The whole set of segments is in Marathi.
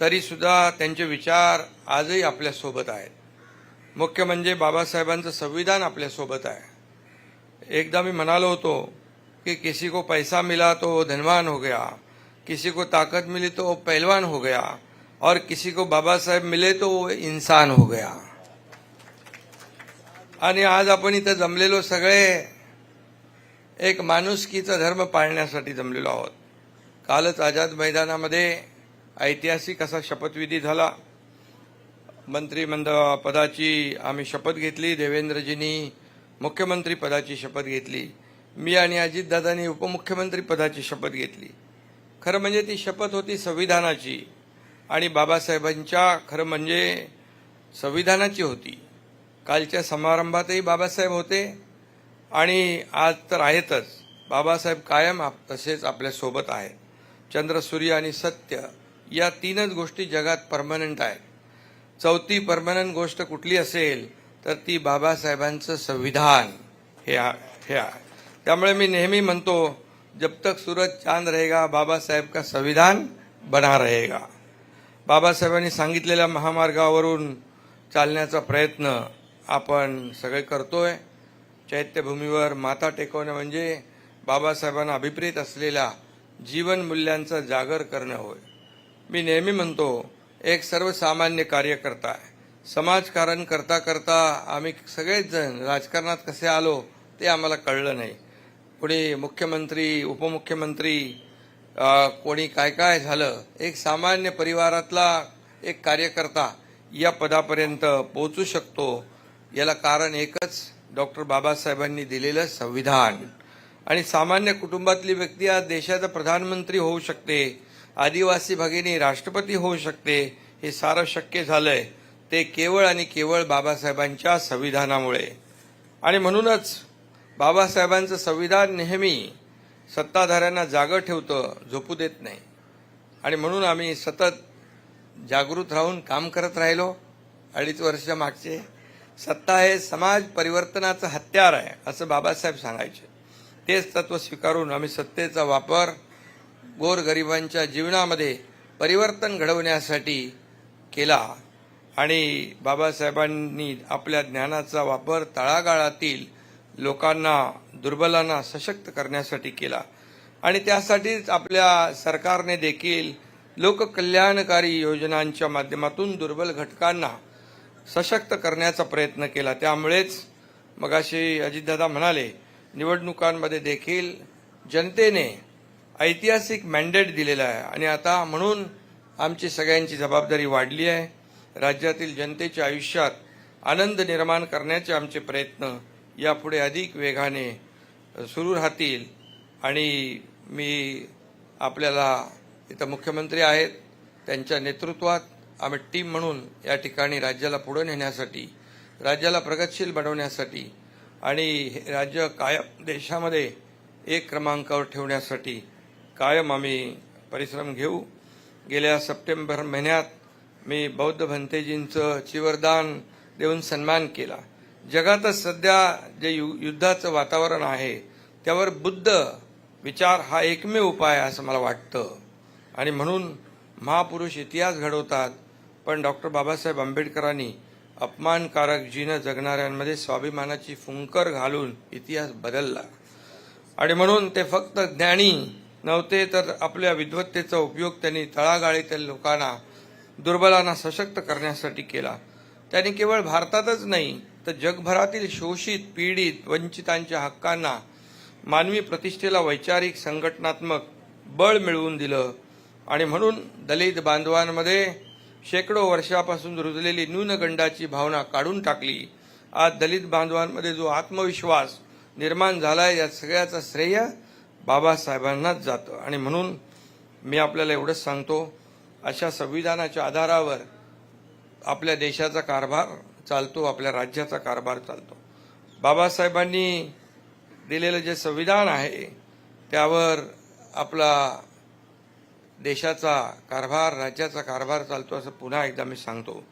तरीसुद्धा त्यांचे विचार आजही आपल्यासोबत आहेत. मुख्य म्हणजे बाबासाहेबांचं संविधान आपल्यासोबत आहे. एकदा मी म्हणालो होतो कि किसी को पैसा मिला तो वो धनवान हो गया किसी को ताकत मिली तो वो पहलवान हो गया और किसी को बाबा साहेब मिले तो वो इंसान हो गया. आणि आज आपण इथं जमलेलो सगळे एक माणुसकीचा धर्म पाळण्यासाठी जमलेलो आहोत. कालच आझाद मैदानामध्ये ऐतिहासिक असा शपथविधी झाला. मंत्रिमंडळ पदाची आम्ही शपथ घेतली देवेंद्रजींनी मुख्यमंत्री पदाची शपथ घेतली. मी आणि अजितदादांनी उपमुख्यमंत्री पदाची शपथ घेतली. खरं म्हणजे ती शपथ होती संविधानाची आणि बाबासाहेबांच्या खरं म्हणजे संविधानाची होती. कालच्या समारंभातही बाबासाहेब होते आणि आज तर आहेतच. बाबासाहेब कायम आप- तसेच आपल्यासोबत आहेत. चंद्र सूर्य आणि सत्य या तीनच गोष्टी जगात परमनंट आहेत. चौथी परमनंट गोष्ट कुठली असेल तर ती बाबासाहेबांचं संविधान. हे हे आहे त्यामुळे मी नेहमी म्हणतो जब तक सूरज चांद रहेगा बाबासाहेब का संविधान बना रहेगा. बाबासाहेबांनी सांगितलेल्या महामार्गावरून चालण्याचा प्रयत्न आपण सगळे करतोय. चैत्यभूमीवर माथा टेकवणं म्हणजे बाबासाहेबांना अभिप्रेत असलेल्या जीवन मूल्यांचा जागर करणं होय. मी नेहमी म्हणतो एक सर्वसामान्य कार्यकर्ता आहे. समाजकारण करता करता आम्ही सगळेच जण राजकारणात कसे आलो ते आम्हाला कळलं नाही. कोणी मुख्यमंत्री उपमुख्यमंत्री कोणी काय काय झालं एक सामान्य परिवारातला एक कार्यकर्ता या पदापर्यंत पोहोचू शकतो. याला कारण एकच डॉक्टर बाबासाहेबांनी दिलेलं संविधान. आणि सामान्य कुटुंबातली व्यक्ती आज देशाचा प्रधानमंत्री होऊ शकते आदिवासी भगिनी राष्ट्रपती होऊ शकते हे सारं शक्य झालंय. ते केवळ आणि केवळ बाबासाहेबांच्या संविधानामुळे. आणि म्हणूनच बाबासाहेबांचं संविधान नेहमी सत्ताधाऱ्यांना जागं ठेवतं झोपू देत नाही. आणि म्हणून आम्ही सतत जागृत राहून काम करत राहिलो अडीच वर्ष मागचे. सत्ता हे समाज परिवर्तनाचं हत्यार आहे असं बाबासाहेब सांगायचे. तेच तत्व स्वीकारून आम्ही सत्तेचा वापर गोरगरिबांच्या जीवनामध्ये परिवर्तन घडवण्यासाठी केला. आणि बाबासाहेबांनी आपल्या ज्ञानाचा वापर तळागाळातील लोकांना दुर्बलांना सशक्त करण्यासाठी केला. आणि त्यासाठीच आपल्या सरकारने देखील लोककल्याणकारी योजनांच्या माध्यमातून दुर्बल घटकांना सशक्त करण्याचा प्रयत्न केला. त्यामुळेच मगाशी अजितदादा म्हणाले निवडणुकांमध्ये देखील जनतेने ऐतिहासिक मॅन्डेट दिलेला आहे. आणि आता म्हणून आमची सगळ्यांची जबाबदारी वाढली आहे. राज्यातील जनतेच्या आयुष्यात आनंद निर्माण करण्याचे आमचे प्रयत्न यापुढे अधिक वेगाने सुरू राहतील. आणि मी आपल्याला इथं मुख्यमंत्री आहेत त्यांच्या नेतृत्वात आम्ही टीम म्हणून या ठिकाणी राज्याला पुढे नेण्यासाठी राज्याला प्रगतशील बनवण्यासाठी आणि हे राज्य कायम देशामध्ये एक क्रमांकावर ठेवण्यासाठी कायम आम्ही परिश्रम घेऊ. गेल्या सप्टेंबर महिन्यात मी बौद्ध भंतेजींचं चिवरदान देऊन सन्मान केला. जगातच सध्या जे यु युद्धाचं वातावरण आहे त्यावर बुद्ध विचार हा एकमेव उपाय असं मला वाटतं. आणि म्हणून महापुरुष इतिहास घडवतात पण डॉक्टर बाबासाहेब आंबेडकरांनी अपमानकारक जीनं जगणाऱ्यांमध्ये स्वाभिमानाची फुंकर घालून इतिहास बदलला. आणि म्हणून ते फक्त ज्ञानी नव्हते तर आपल्या विद्वत्तेचा उपयोग त्यांनी तळागाळीतील लोकांना दुर्बलांना सशक्त करण्यासाठी केला. त्यांनी केवळ भारतातच नाही तर जगभरातील शोषित पीडित वंचितांच्या हक्कांना मानवी प्रतिष्ठेला वैचारिक संघटनात्मक बळ मिळवून दिलं. आणि म्हणून दलित बांधवांमध्ये शेकडो वर्षापासून रुजलेली न्यूनगंडाची भावना काढून टाकली. आज दलित बांधवांमध्ये जो आत्मविश्वास निर्माण झालाय या सगळ्याचं श्रेय बाबासाहेबांनाच जातं. आणि म्हणून मी आपल्याला एवढंच सांगतो अशा संविधानाच्या आधारावर आपल्या देशाचा कारभार चालतो आपल्या राज्याचा कारभार चालतो. बाबासाहेबांनी दिलेलं जे संविधान आहे त्यावर आपला देशाचा कारभार राज्याचा कारभार चालतो असं पुन्हा एकदा मी सांगतो.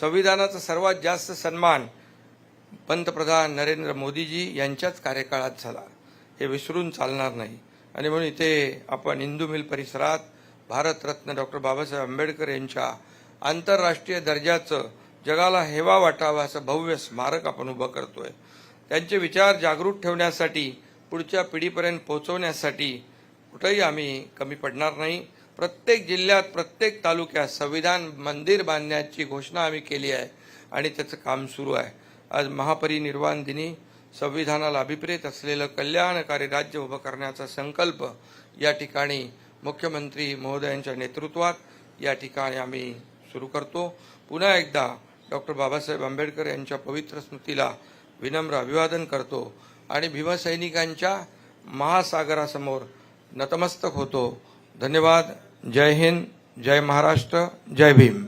संविधानाचा सर्वात जास्त सन्मान पंतप्रधान नरेंद्र मोदीजी यांच्याच कार्यकाळात झाला. हे विसरून चालणार नाही. आणि म्हणून इथे आपण हिंदू मिल परिसरात भारतरत्न डॉक्टर बाबासाहेब आंबेडकर यांच्या आंतरराष्ट्रीय दर्जाचं जगाला हेवा वाटावा असं भव्य स्मारक आपण उभं करतोय. त्यांचे विचार जागृत ठेवण्यासाठी पुढच्या पिढीपर्यंत पोहोचवण्यासाठी कुठंही आम्ही कमी पडणार नाही. प्रत्येक जिल्ह्यात प्रत्येक तालुक्यात संविधान मंदिर बांधण्याची घोषणा आम्ही केली आहे आणि त्याचं काम सुरू आहे. आज महापरिनिर्वाण दिनी संविधानाला अभिप्रेत असलेलं कल्याणकारी राज्य उभं करण्याचा संकल्प या ठिकाणी मुख्यमंत्री महोदयांच्या नेतृत्वात या ठिकाणी आम्ही सुरू करतो. पुन्हा एकदा डॉक्टर बाबासाहेब आंबेडकर यांच्या पवित्र स्मृतीला विनम्र अभिवादन करतो आणि भीमसैनिकांच्या महासागरासमोर नतमस्तक होतो. धन्यवाद. जय हिंद. जय महाराष्ट्र. जय भीम.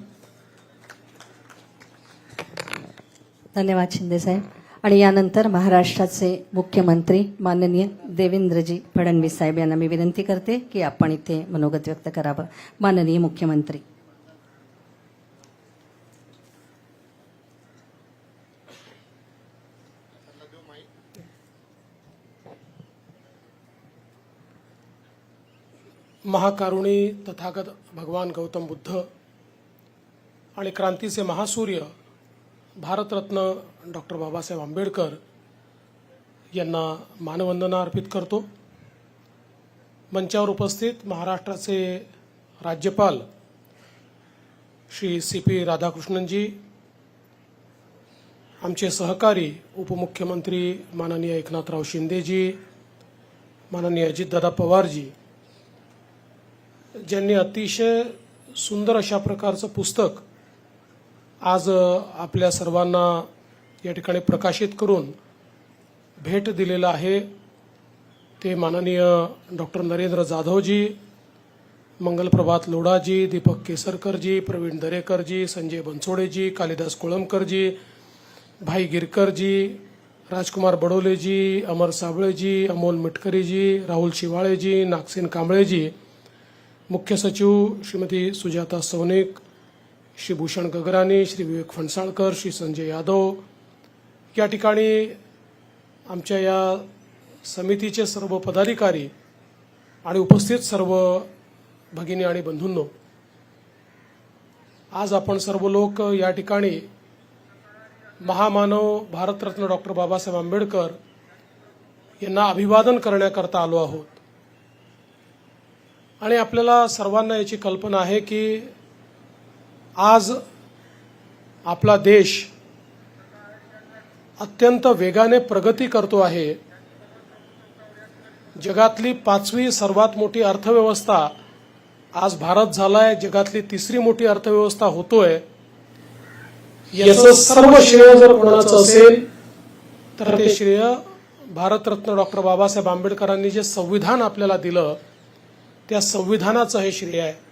धन्यवाद शिंदेसाहेब आणि यानंतर महाराष्ट्राचे मुख्यमंत्री माननीय देवेंद्रजी फडणवीस साहेब यांना मी विनंती करते की आपण इथे मनोगत व्यक्त करावं. माननीय मुख्यमंत्री. महाकारुणी तथागत भगवान गौतम बुद्ध आणि क्रांतीचे महासूर्य भारतरत्न डॉक्टर बाबासाहेब आंबेडकर यांना मानवंदना अर्पित करतो. मंचावर उपस्थित महाराष्ट्राचे राज्यपाल श्री सी पी राधाकृष्णनजी आमचे सहकारी उपमुख्यमंत्री माननीय एकनाथराव शिंदेजी माननीय अजितदादा पवारजी ज्यांनी अतिशय सुंदर अशा प्रकारचं पुस्तक आज आपल्या सर्वांना या ठिकाणी प्रकाशित करून भेट दिलेलं आहे ते माननीय डॉक्टर नरेंद्र जाधवजी मंगलप्रभात लोढाजी दीपक केसरकरजी प्रवीण दरेकरजी संजय बनसोडेजी कालिदास कोळंबकरजी भाई गिरकरजी राजकुमार बडोलेजी अमर साबळेजी अमोल मिटकरीजी राहुल शिवाळेजी नागसेन कांबळेजी मुख्य सचिव श्रीमती सुजाता सौनिक श्री भूषण गगराणी श्री विवेक फणसाळकर श्री संजय यादव. या ठिकाणी आमच्या या समितीचे सर्व पदाधिकारी आणि उपस्थित सर्व भगिनी आणि बंधूंनो आज आपण सर्व लोक या ठिकाणी महामानव भारतरत्न डॉक्टर बाबासाहेब आंबेडकर यांना अभिवादन करण्याकरता आलो आहोत. आणि आपल्याला सर्वांना याची कल्पना आहे की आज आपला देश अत्यंत वेगाने प्रगती करतो आहे. जगातली पाचवी सर्वात मोठी अर्थव्यवस्था आज भारत झालाय जगातली तिसरी मोठी अर्थव्यवस्था होतोय. याचं सर्व श्रेय जर कोणाचं असेल तर ते श्रेय भारतरत्न डॉक्टर बाबासाहेब आंबेडकरांनी जे संविधान आपल्याला दिलं त्या संविधानाचं हे श्रेय आहे.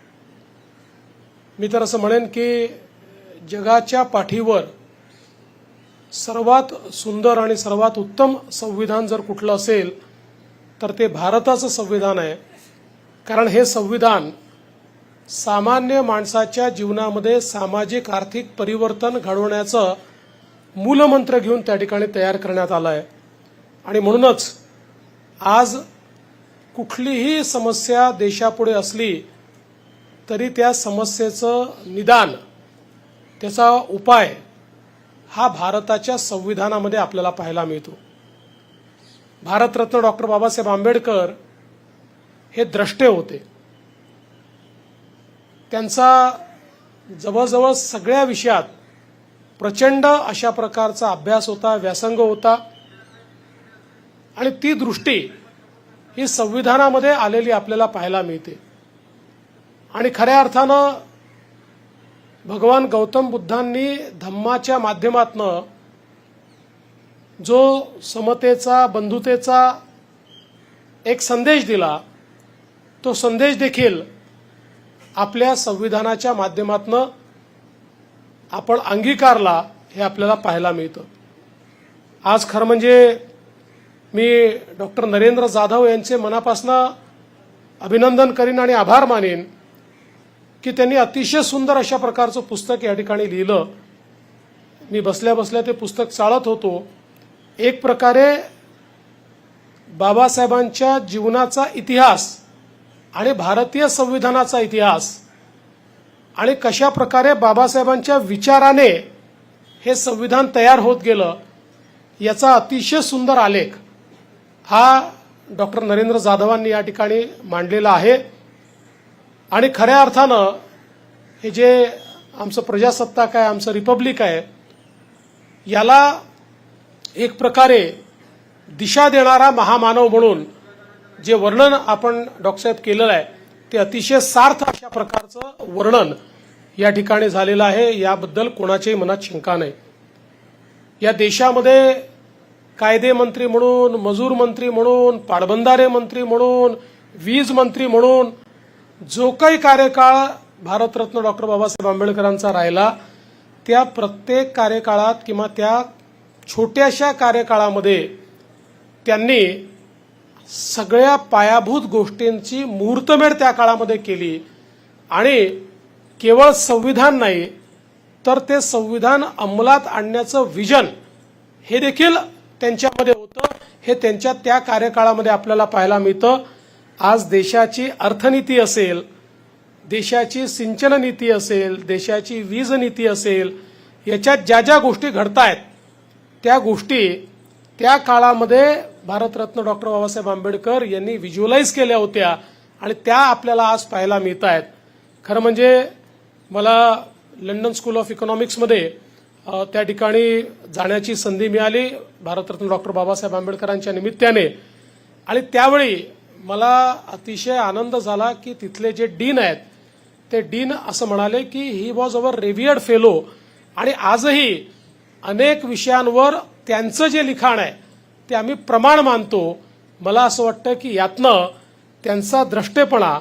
मी तर असं म्हणेन की जगाच्या पाठीवर सर्वात सुंदर आणि सर्वात उत्तम संविधान जर कुठलं असेल तर ते भारताचं संविधान आहे. कारण हे संविधान सामान्य माणसाच्या जीवनामध्ये सामाजिक आर्थिक परिवर्तन घडवण्याचं मूलमंत्र घेऊन त्या ठिकाणी तयार करण्यात आलं आहे. आणि म्हणूनच आज कुठलीही समस्या देशापुढे असली तरी त्या समस्येचं निदान त्याचा उपाय हा भारताच्या संविधानामध्ये आपल्याला पाहायला मिळतो. भारतरत्न डॉक्टर बाबासाहेब आंबेडकर हे द्रष्टे होते. त्यांचा जवळजवळ सगळ्या विषयात प्रचंड अशा प्रकारचा अभ्यास होता व्यासंग होता. आणि ती दृष्टी ही संविधानामध्ये आलेली आपल्याला पाहायला मिळते. आणि खऱ्या अर्थानं भगवान गौतम बुद्धांनी धम्माच्या माध्यमातनं जो समतेचा बंधुतेचा एक संदेश दिला तो संदेश देखील आपल्या संविधानाच्या माध्यमातनं आपण अंगीकारला हे आपल्याला पाहायला मिळतं. आज खरं म्हणजे मी डॉक्टर नरेंद्र जाधव यांचे मनापासनं अभिनंदन करीन आणि आभार मानेन. की त्यांनी अतिशय सुंदर अशा प्रकारचं पुस्तक या ठिकाणी लिहिलं. मी बसल्या बसल्या ते पुस्तक चाळत होतो. एक प्रकारे बाबासाहेबांच्या जीवनाचा इतिहास आणि भारतीय संविधानाचा इतिहास आणि कशा प्रकारे बाबासाहेबांच्या विचाराने हे संविधान तयार होत गेलं याचा अतिशय सुंदर आलेख हा डॉक्टर नरेंद्र जाधवांनी या ठिकाणी मांडलेला आहे. आणि खऱ्या अर्थानं हे जे आमचं प्रजासत्ताक आहे आमचं रिपब्लिक आहे याला एक प्रकारे दिशा देणारा महामानव म्हणून जे वर्णन आपण डॉक्टरसाहेब केलेलं आहे ते अतिशय सार्थ अशा प्रकारचं वर्णन या ठिकाणी झालेलं आहे. याबद्दल कोणाच्याही मनात शंका नाही. या देशामध्ये कायदे मंत्री म्हणून मजूर मंत्री म्हणून पाटबंधारे मंत्री म्हणून वीज मंत्री म्हणून जो काही कार्यकाळ भारतरत्न डॉक्टर बाबासाहेब आंबेडकरांचा राहिला त्या प्रत्येक कार्यकाळात किंवा त्या छोट्याशा कार्यकाळामध्ये त्यांनी सगळ्या पायाभूत गोष्टींची मुहूर्तमेढ त्या काळामध्ये केली. आणि केवळ संविधान नाही तर ते संविधान अंमलात आणण्याचं विजन हे देखील त्यांच्यामध्ये होतं. हे त्यांच्या त्या कार्यकाळामध्ये आपल्याला पाहायला मिळतं. आज देशाची अर्थनीती असेल देशाची सिंचन नीती असेल देशाची वीज नीती असेल याच्यात ज्या ज्या गोष्टी घडतायत त्या गोष्टी त्या काळामध्ये भारतरत्न डॉक्टर बाबासाहेब आंबेडकर यांनी व्हिज्युअलाइज केल्या होत्या आणि त्या आपल्याला आज पाहायला मिळत आहेत खरं म्हणजे मला लंडन स्कूल ऑफ इकॉनॉमिक्समध्ये त्या ठिकाणी जाण्याची संधी मिळाली भारतरत्न डॉक्टर बाबासाहेब आंबेडकरांच्या निमित्ताने. आणि त्यावेळी मला अतिशय आनंद झाला की तिथले जे डीन आहेत ते डीन असं म्हणाले की he was our revered fellow आणि आजही अनेक विषयांवर त्यांचं जे लिखाण आहे ते आम्ही प्रमाण मानतो. मला असं वाटतं की यातनं त्यांचा द्रष्टेपणा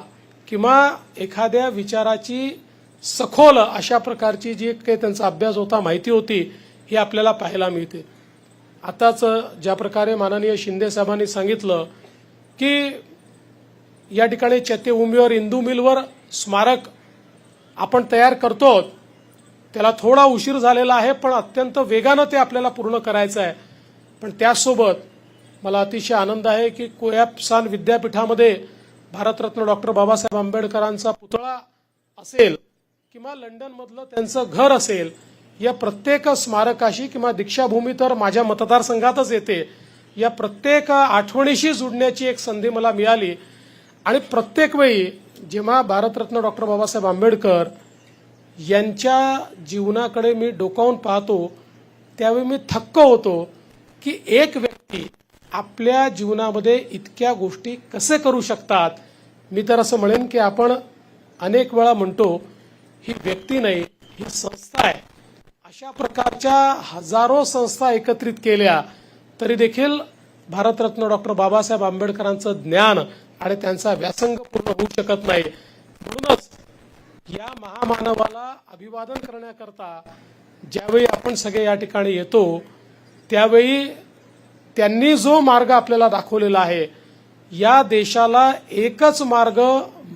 किंवा एखाद्या विचाराची सखोल अशा प्रकारची जी काही त्यांचा अभ्यास होता माहिती होती ही आपल्याला पाहायला मिळते. आताच ज्या प्रकारे माननीय शिंदे साहेबांनी सांगितलं की या ठिकाणी चैत्यभूमीवर इंदू मिलवर स्मारक आपण तयार करतो त्याला थोडा उशीर झालेला आहे पण अत्यंत वेगानं ते आपल्याला पूर्ण करायचं आहे. पण त्याचसोबत मला अतिशय आनंद आहे की कोयापसान विद्यापीठामध्ये भारतरत्न डॉक्टर बाबासाहेब आंबेडकरांचा पुतळा असेल किंवा लंडनमधलं त्यांचं घर असेल या प्रत्येक स्मारकाशी किंवा दीक्षाभूमी तर माझ्या मतदारसंघातच येते. या प्रत्येक आठवणीशी जुडण्याची एक संधी मला मिळाली. आणि प्रत्येक वेळी जेव्हा भारतरत्न डॉक्टर बाबासाहेब आंबेडकर यांच्या जीवनाकडे मी डोकावून पाहतो त्यावेळी मी थक्क होतो की एक व्यक्ती आपल्या जीवनामध्ये इतक्या गोष्टी कसे करू शकतात? मी तर असं म्हणेन की आपण अनेक वेळा म्हणतो ही व्यक्ती नाही ही संस्था आहे. अशा प्रकारच्या हजारो संस्था एकत्रित केल्या. तरी देखील भारतरत्न डॉक्टर बाबासाहेब आंबेडकरांचं ज्ञान आणि त्यांचा व्यासंग पूर्ण होऊ शकत नाही. म्हणूनच या महामानवाला अभिवादन करण्याकरता ज्यावेळी आपण सगळे या ठिकाणी येतो त्यावेळी त्यांनी जो मार्ग आपल्याला दाखवलेला आहे या देशाला एकच मार्ग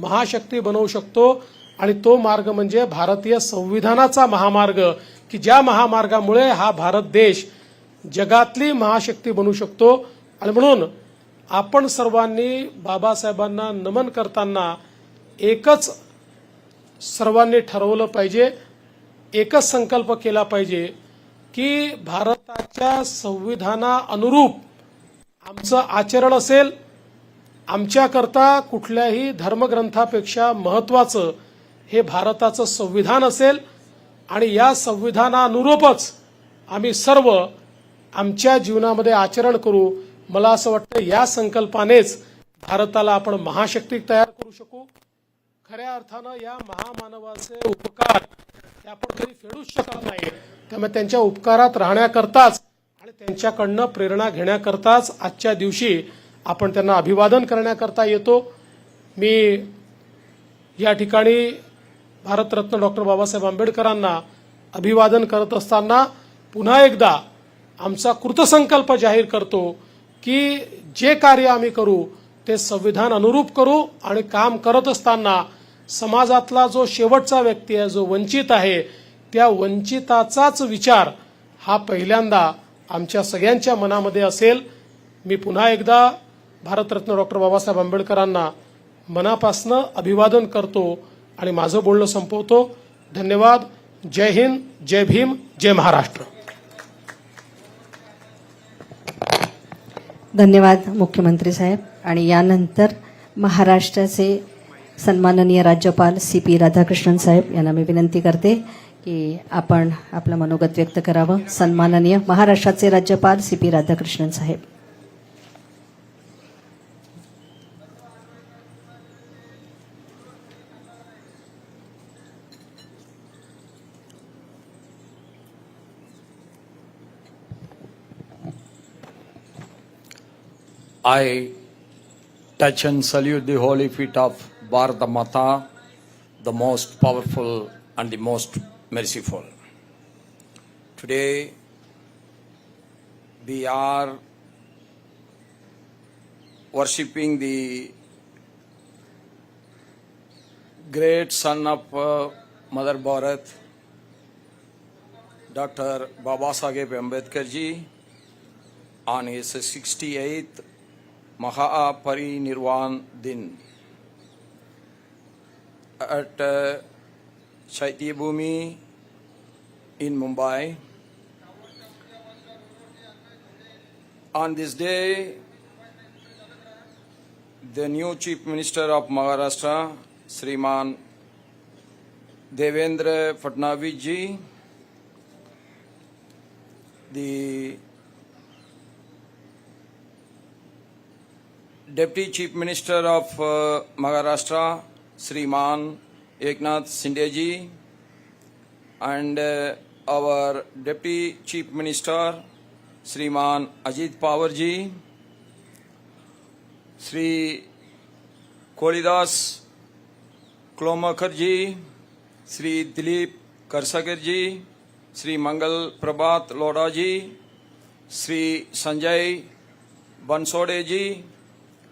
महाशक्ती बनवू शकतो आणि तो मार्ग म्हणजे भारतीय संविधानाचा महामार्ग की ज्या महामार्गामुळे हा भारत देश जगातली महाशक्ती बनू शकतो. आणि म्हणून आपण सर्वांनी बाबासाहेबांना नमन करताना एकच सर्वांनी ठरवलं पाहिजे एकच संकल्प केला पाहिजे की भारताच्या संविधाना अनुरूप आमचं आचरण असेल आमच्याकरता कुठल्याही धर्मग्रंथापेक्षा महत्वाचं हे भारताचं संविधान असेल. आणि या संविधानानुरूपच आम्ही सर्व आमच्या जीवनामध्ये आचरण करू मला असं वाटतं या संकल्पानेच भारताला आपण महाशक्ती तयार करू शकू. खऱ्या अर्थानं या महामानवाचे उपकार हे आपण कधी फेडूच शकत नाही. त्यामुळे त्यांच्या उपकारात राहण्याकरताच आणि त्यांच्याकडनं प्रेरणा घेण्याकरताच आजच्या दिवशी आपण त्यांना अभिवादन करण्याकरता येतो. मी या ठिकाणी भारतरत्न डॉक्टर बाबासाहेब आंबेडकरांना अभिवादन करत असताना पुन्हा एकदा आमचा कृतसंकल्प जाहीर करतो की जे कार्य आम्ही करू ते संविधान अनुरूप करू आणि काम करत असताना समाजातला जो शेवटचा व्यक्ती आहे जो वंचित आहे त्या वंचिताचाच विचार हा पहिल्यांदा आमच्या सगळ्यांच्या मनामध्ये असेल. मी पुन्हा एकदा भारतरत्न डॉक्टर बाबासाहेब आंबेडकरांना मनापासनं अभिवादन करतो आणि माझं बोलणं संपवतो. धन्यवाद. जय हिंद जय भीम जय महाराष्ट्र. धन्यवाद मुख्यमंत्री साहेब. आणि यानंतर महाराष्ट्राचे सन्माननीय राज्यपाल सी पी राधाकृष्णन साहेब यांना मी विनंती करते की आपण आपलं मनोगत व्यक्त करावं. सन्माननीय महाराष्ट्राचे राज्यपाल C P Radhakrishnan Saheb. I touch and salute the holy feet of Bharata Mata, the most powerful and the most merciful. Today, we are worshipping the great son of uh, Mother Bharat, Dr. Babasaheb Ambedkar ji, on his 68th Mahaparinirvan Din at uh, Chaitya in Mumbai. On this day, the new Chief Minister of Maharashtra, Sriman Devendra Fadnavis ji, the Deputy Chief Minister of uh, Maharashtra, Sriman Eknath Shinde ji, and uh, our Deputy Chief Minister, Sriman Ajit Pawar ji, Sri Kolidas Klomakar ji, Sri Dilip Karsagar ji, Sri Mangal Prabhat Loda ji, Sri Sanjay Bansode ji,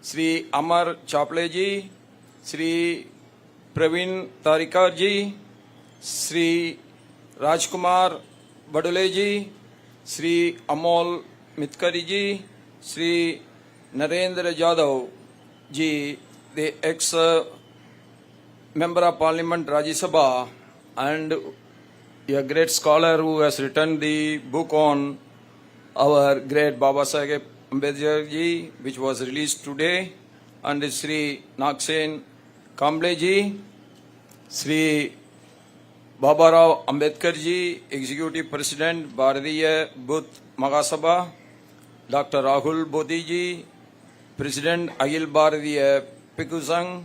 Shri Amar Chaple ji Shri Praveen Tarikar ji Shri Rajkumar Badole ji Shri Amol Mitkari ji Shri Narendra Yadav ji the ex uh, member of parliament Rajya Sabha and a great scholar who has written the book on our great Baba Sahib Ambedkar ji, which was released today, and Sri Naksen Kamble ji, Sri Baba Rao Ambedkar ji, Executive President Bharatiya Bhuth Mahasabha, Dr. Rahul Bodhi ji, President Akhil Bharatiya Pikku Sangh,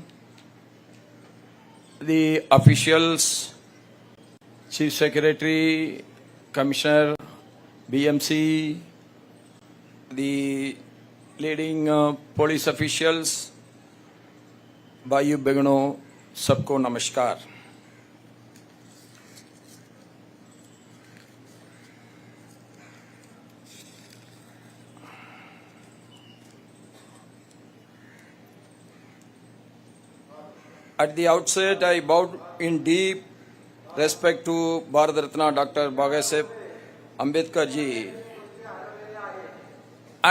the officials, Chief Secretary, Commissioner, BMC, the leading uh, police officials, भाइयों बहनों सबको नमस्कार At the outset, I bowed in deep respect to Bharat Ratna Dr. Bhagasep Ambedkar ji.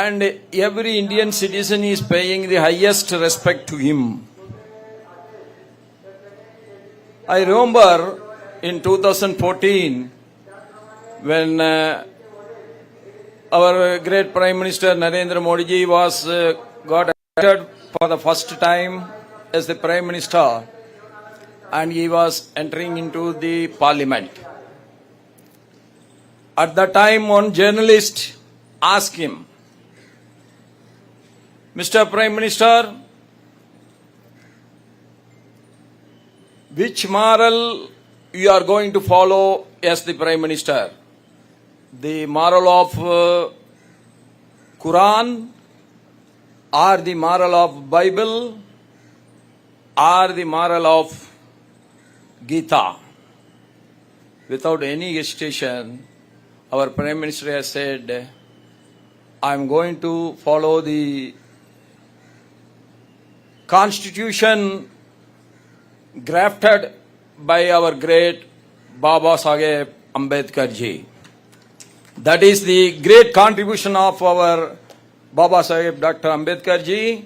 And every Indian citizen is paying the highest respect to him. I remember in 2014 when uh, our great Prime Minister Narendra Modi was uh, got elected for the first time as the Prime Minister and he was entering into the parliament. At that time, one journalist asked him, Mr. Prime Minister, which moral you are going to follow as the Prime Minister? The moral of uh, Quran or the moral of Bible or the moral of Gita? Without any hesitation, our Prime Minister has said, I am going to follow the constitution grafted by our great Baba Saheb Ambedkar ji. That is the great contribution of our Baba Saheb Dr. Ambedkar ji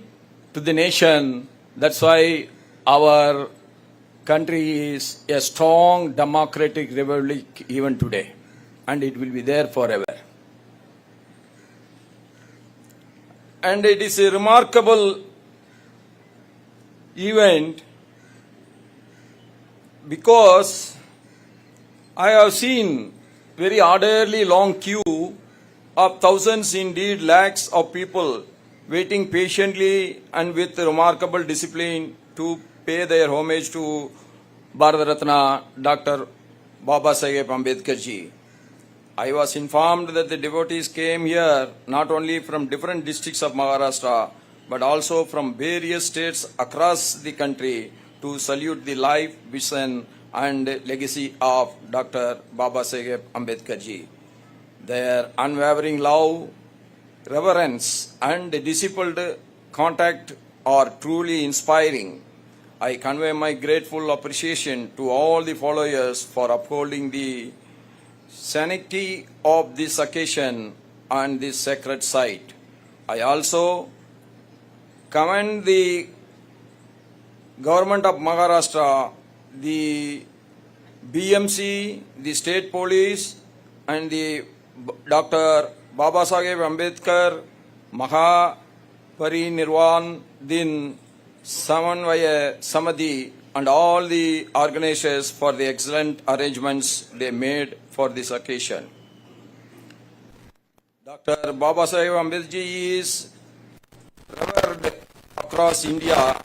to the nation That's why our country is a strong democratic republic even today, and it will be there forever. And it is a remarkable event because I have seen very orderly long queue of thousands, indeed lakhs of people waiting patiently and with remarkable discipline to pay their homage to Bharat Ratna Dr. Baba Saheb Ambedkar ji. I was informed that the devotees came here not only from different districts of Maharashtra but also from various states across the country to salute the life, vision, and legacy of Dr. Baba Saheb Ambedkar ji. Their unwavering love, reverence, and disciplined contact are truly inspiring. I convey my grateful appreciation to all the followers for upholding the sanctity of this occasion and this sacred site. I also commend the government of Maharashtra, the BMC, the state police, and the Dr. Baba Saheb Ambedkar Maha Parinirvan Din Samanvaya Samadhi and all the organizers for the excellent arrangements they made for this occasion. Dr. Baba Saheb Ambedkar is across India,